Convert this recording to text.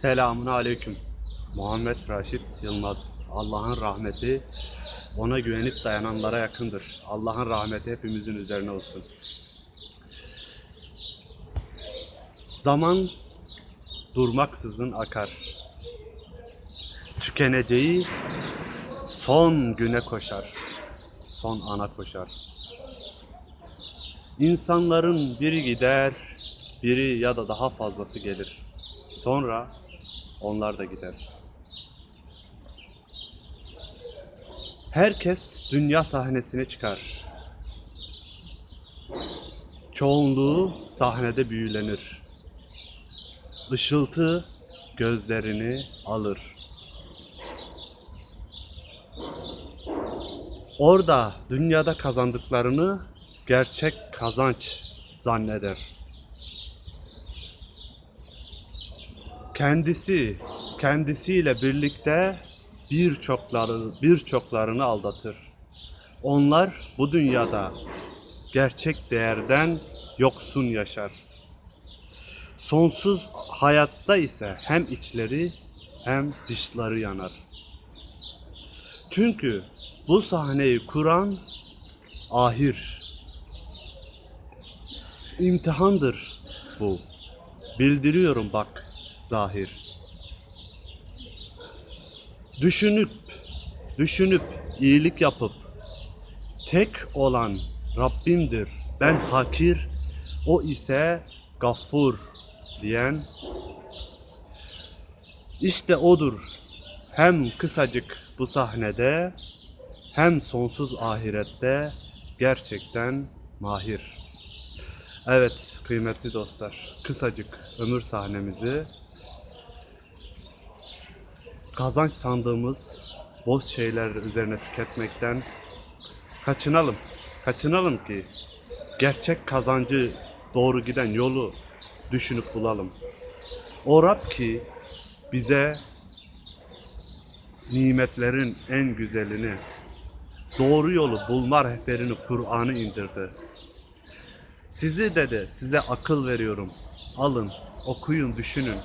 Selamun Aleyküm. Muhammed Raşit Yılmaz. Allah'ın rahmeti ona güvenip dayananlara yakındır. Allah'ın rahmeti hepimizin üzerine olsun. Zaman durmaksızın akar. Tükeneceği son güne koşar. Son ana koşar. İnsanların biri gider, biri ya da daha fazlası gelir. Sonra onlar da gider. Herkes dünya sahnesine çıkar. Çoğunluğu sahnede büyülenir. Işıltı gözlerini alır. Orada dünyada kazandıklarını gerçek kazanç zanneder. Kendisi kendisiyle birlikte birçokları birçoklarını aldatır. Onlar bu dünyada gerçek değerden yoksun yaşar. Sonsuz hayatta ise hem içleri hem dışları yanar. Çünkü bu sahneyi kuran ahir. İmtihandır bu. Bildiriyorum bak zahir. Düşünüp, düşünüp, iyilik yapıp, tek olan Rabbimdir, ben hakir, o ise gaffur diyen, işte odur. Hem kısacık bu sahnede, hem sonsuz ahirette gerçekten mahir. Evet kıymetli dostlar, kısacık ömür sahnemizi kazanç sandığımız boş şeyler üzerine tüketmekten kaçınalım. Kaçınalım ki gerçek kazancı doğru giden yolu düşünüp bulalım. O Rab ki bize nimetlerin en güzelini, doğru yolu bulma rehberini Kur'an'ı indirdi. Sizi dedi, size akıl veriyorum. Alın, okuyun, düşünün.